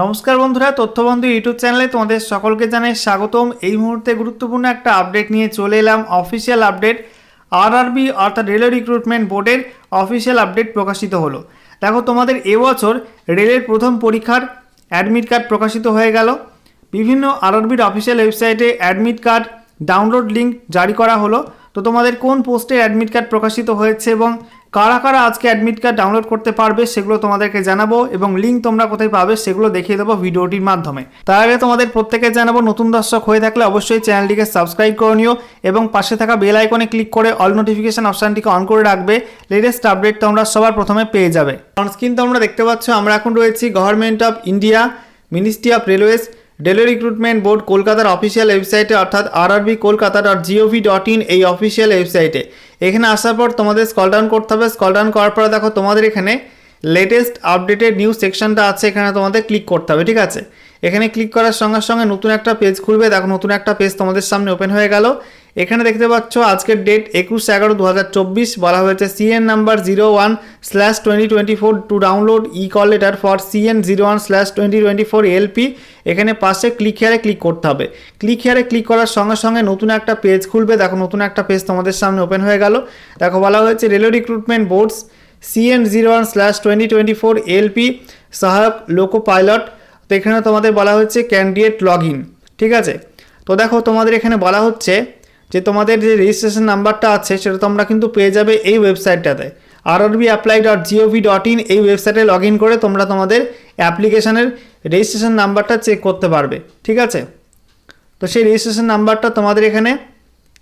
নমস্কার বন্ধুরা, তথ্যবন্ধু ইউটিউব চ্যানেলে তোমাদের সকলকে জানাই স্বাগতম। এই মুহূর্তে গুরুত্বপূর্ণ একটা আপডেট নিয়ে চলে এলাম অফিসিয়াল আপডেট আরআরবি অর্থাৎ রেলওয়ে রিক্রুটমেন্ট বোর্ডের অফিসিয়াল আপডেট প্রকাশিত হলো। দেখো, তোমাদের এবছর রেলের প্রথম পরীক্ষার অ্যাডমিট কার্ড প্রকাশিত হয়ে গেল। বিভিন্ন আরআরবির অফিসিয়াল ওয়েবসাইটে অ্যাডমিট কার্ড ডাউনলোড লিঙ্ক জারি করা হলো। তো তোমাদের কোন পোস্টে অ্যাডমিট কার্ড প্রকাশিত হয়েছে এবং কারা কারা আজকে অ্যাডমিট কার্ড ডাউনলোড করতে পারবে সেগুলো তোমাদেরকে জানাব এবং লিঙ্ক তোমরা কোথায় পাবে সেগুলো দেখিয়ে দেবো ভিডিওটির মাধ্যমে। তার আগে তোমাদের প্রত্যেকে জানাব, নতুন দর্শক হয়ে থাকলে অবশ্যই চ্যানেলটিকে সাবস্ক্রাইব করে নিও এবং পাশে থাকা বেল আইকনে ক্লিক করে অল নোটিফিকেশান অপশানটিকে অন করে রাখবে। লেটেস্ট আপডেট তোমরা সবার প্রথমে পেয়ে যাবে। অনস্ক্রিন তোমরা দেখতে পাচ্ছ, আমরা এখন রয়েছি government of India ministry of railways railway recruitment board কলকাতার অফিসিয়াল ওয়েবসাইটে অর্থাৎ RRB Kolkata dot gov dot in এই অফিসিয়াল ওয়েবসাইটে এখানে আসার পর তোমাদের স্কল ডাউন করতে হবে। স্কল ডাউন করার পরে দেখো তোমাদের এখানে লেটেস্ট আপডেটেড নিউ সেকশনটা আছে, এখানে তোমাদের ক্লিক করতে হবে, ঠিক আছে? এখানে ক্লিক করার সঙ্গে সঙ্গে নতুন একটা পেজ খুলবে। দেখো নতুন একটা পেজ তোমাদের সামনে ওপেন হয়ে গেল। এখানে দেখতে পাচ্ছ, আজকের ডেট একুশ এগারো দু বলা হয়েছে CN number zero one slash twenty twenty four to download e call letter for CN zero one slash twenty twenty four LP এখানে পাশে ক্লিক হেয়ারে ক্লিক করতে হবে। ক্লিক হেয়ারে ক্লিক করার সঙ্গে সঙ্গে নতুন একটা পেজ খুলবে। দেখো, নতুন একটা পেজ তোমাদের সামনে ওপেন হয়ে গেল। দেখো, বলা হয়েছে railway recruitment boards CN zero one slash twenty twenty four LP সহায়ক লোকো পাইলট তো এখানে তোমাদের বলা হচ্ছে ক্যান্ডিডেট লগ ঠিক আছে? তো দেখো, তোমাদের এখানে বলা হচ্ছে যে তোমাদের যে রেজিস্ট্রেশন নাম্বারটা আছে, সেটা তোমরা কিন্তু পেয়ে যাবে এই ওয়েবসাইটটাতে RRB apply dot gov dot in এই ওয়েবসাইটে লগ ইন করে তোমরা তোমাদের অ্যাপ্লিকেশানের রেজিস্ট্রেশন নাম্বারটা চেক করতে পারবে, ঠিক আছে? তো সেই রেজিস্ট্রেশন নাম্বারটা তোমাদের এখানে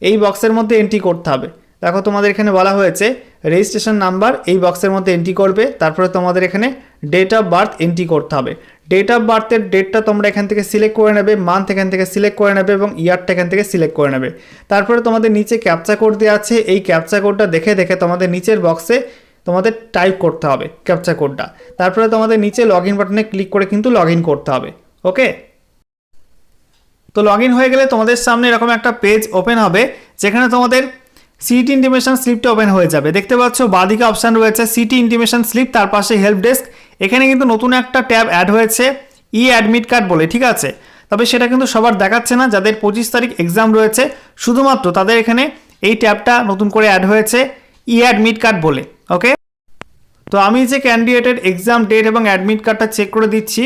এই বক্সের মধ্যে এন্ট্রি করতে হবে। দেখো তোমাদের এখানে বলা হয়েছে রেজিস্ট্রেশন নাম্বার এই বক্সের মধ্যে এন্ট্রি করবে, তারপরে তোমাদের এখানে ডেট অফ বার্থ এন্ট্রি করতে হবে। ডেট অফ বার্থের ডেটটা তোমরা এখান থেকে সিলেক্ট করে নেবে মান্থ এখান থেকে সিলেক্ট করে নেবে এবং ইয়ারটা এখান থেকে সিলেক্ট করে নেবে। তারপরে তোমাদের নিচে ক্যাপচা কোড দেওয়া আছে, এই ক্যাপচা কোডটা দেখে দেখে তোমাদের নিচের বক্সে তোমাদের টাইপ করতে হবে ক্যাপচা কোডটা তারপরে তোমাদের নিচে লগ ইন বাটনে ক্লিক করে কিন্তু লগ ইন করতে হবে ওকে তো লগ ইন হয়ে গেলে তোমাদের সামনে এরকম একটা পেজ ওপেন হবে, যেখানে তোমাদের সিটি ইন্টিমেশন স্লিপটা ওপেন হয়ে যাবে। দেখতে পাচ্ছ, বাদিকে অপশান রয়েছে সিটি ইন্টিমেশন স্লিপ তার পাশে হেল্প ডেস্ক এখানে কিন্তু নতুন একটা ট্যাব অ্যাড হয়েছে ই অ্যাডমিট কার্ড বলে, ঠিক আছে? তবে সেটা কিন্তু সবার দেখাচ্ছে না, যাদের পঁচিশ তারিখ এক্সাম রয়েছে, শুধুমাত্র তাদের এখানে এই ট্যাবটা নতুন করে অ্যাড হয়েছে ই অ্যাডমিট কার্ড বলে ওকে তো আমি যে ক্যান্ডিডেটের এক্সাম ডেট এবং অ্যাডমিট কার্ডটা চেক করে দিচ্ছি,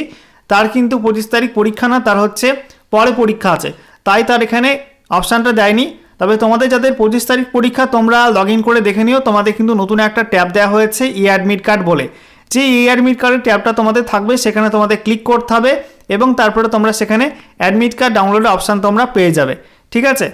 তার কিন্তু পঁচিশ তারিখ পরীক্ষা না, তার হচ্ছে পরে পরীক্ষা আছে। তাই তার এখানে অপশানটা দেয়নি। তবে তোমাদের যাদের পঁচিশ তারিখ পরীক্ষা, তোমরা লগ করে দেখে নিও, তোমাদের কিন্তু নতুন একটা ট্যাব দেওয়া হয়েছে ই অ্যাডমিট কার্ড বলে। যে এই অ্যাডমিট কার্ডের ট্যাবটা তোমাদের থাকবে, সেখানে তোমাদের ক্লিক করতে হবে এবং তারপরে তোমরা সেখানে অ্যাডমিট কার্ড ডাউনলোডের অপশান তোমরা পেয়ে যাবে। ঠিক আছে?